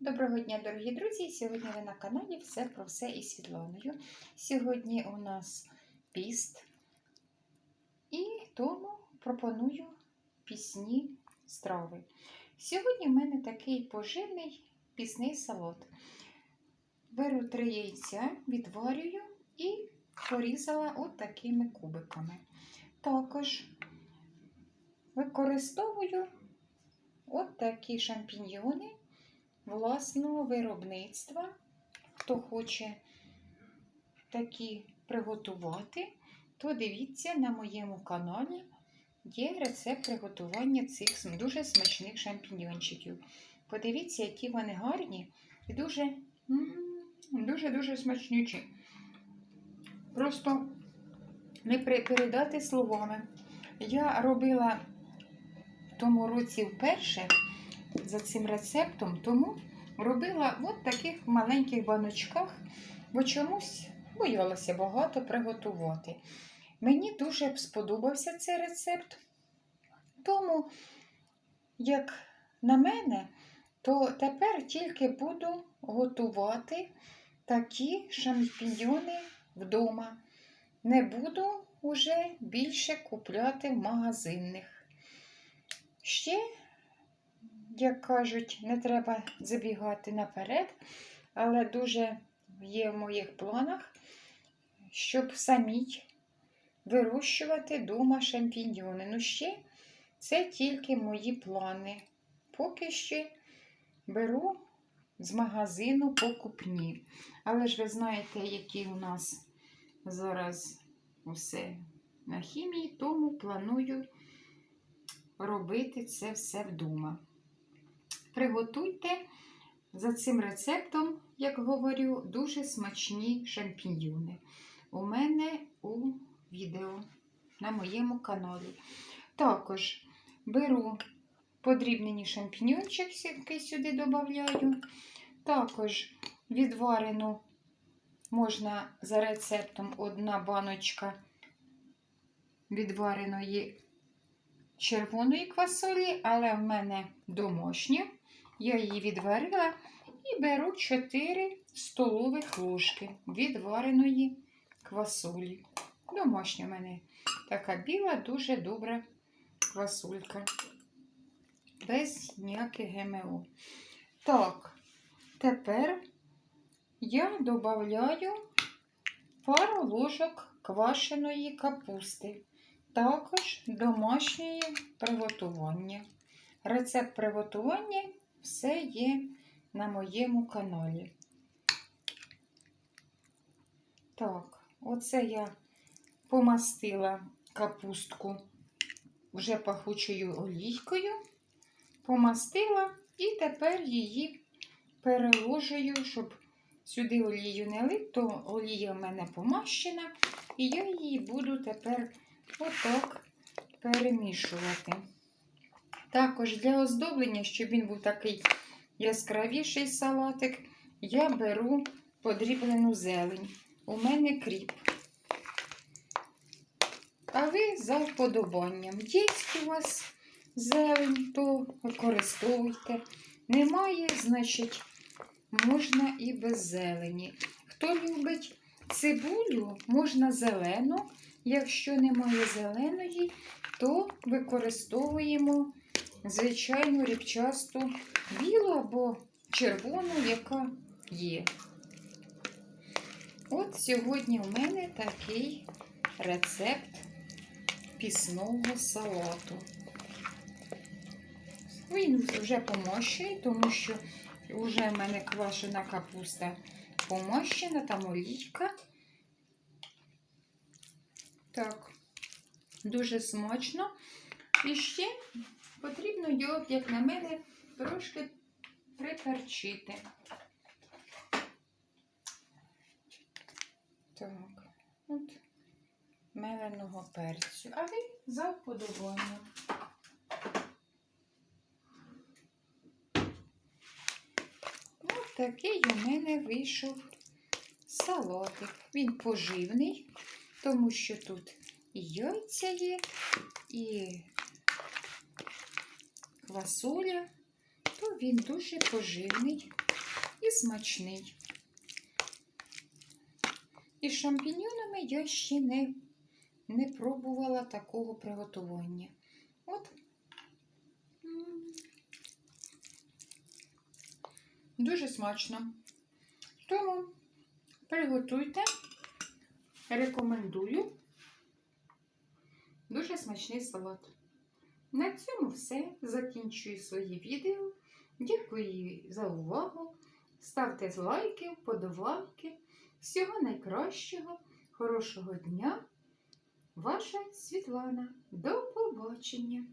Доброго дня, дорогі друзі! Сьогодні ви на каналі Все про все із Світланою. Сьогодні у нас піст, і тому пропоную пісні страви. Сьогодні в мене такий поживний пісний салат. Беру три яйця, відварюю і порізала от такими кубиками. Також використовую от такі шампіньйони власного виробництва. Хто хоче такі приготувати, то дивіться на моєму каналі є рецепт приготування цих дуже смачних шампіньйончиків. Подивіться, які вони гарні і дуже-дуже смачнючі. Просто не передати словами. Я робила в тому році вперше за цим рецептом, тому робила в таких маленьких баночках, бо чомусь боялася багато приготувати. Мені дуже сподобався цей рецепт, тому, як на мене, то тепер тільки буду готувати такі шампіньйони вдома. Не буду уже більше купляти в магазинних. Ще як кажуть, не треба забігати наперед, але дуже є в моїх планах, щоб самій вирощувати вдома шампіньйони. Ну, ще це тільки мої плани. Поки ще беру з магазину покупні. Але ж ви знаєте, які у нас зараз усе на хімії, тому планую робити це все вдома. Приготуйте за цим рецептом, як говорю, дуже смачні шампіньйони. У мене у відео на моєму каналі. Також беру подрібнені шампіньйончик, який сюди додаю. Також відварену можна за рецептом одна баночка відвареної червоної квасолі, але в мене домашня. Я її відварила і беру 4 столових ложки відвареної квасолі. Домашня в мене така біла, дуже добра квасолька. Без ніяких ГМО. Так, тепер я додаю пару ложок квашеної капусти. Також домашнє приготування. Рецепт приготування все є на моєму каналі. Так, оце я помастила капустку вже пахучою олійкою, помастила і тепер її переложую, щоб сюди олію не лить, то олія в мене помащена, і я її буду тепер отак перемішувати. Також для оздоблення, щоб він був такий яскравіший салатик, я беру подріблену зелень. У мене кріп. А ви за вподобанням. Є у вас зелень, то використовуйте. Немає, значить, можна і без зелені. Хто любить цибулю, можна зелену. Якщо немає зеленої, то використовуємо звичайну рібчасту білу або червону, яка є. От сьогодні у мене такий рецепт пісного салату. Він вже помощений, тому що вже в мене квашена капуста помощена, там олійка. Так, дуже смачно. І ще потрібно його, як на мене, трошки приперчити. Так, от меленого перцю. А ви за вподобанням. Ось такий у мене вийшов салатик. Він поживний, тому що тут і яйця є, і квасоля, то він дуже поживний і смачний. І шампіньонами я ще не, не пробувала такого приготування. От. Дуже смачно. Тому приготуйте, рекомендую. Дуже смачний салат. На цьому все. Закінчую своє відео. Дякую за увагу. Ставте лайки, вподобайки. Всього найкращого, хорошого дня. Ваша Світлана. До побачення!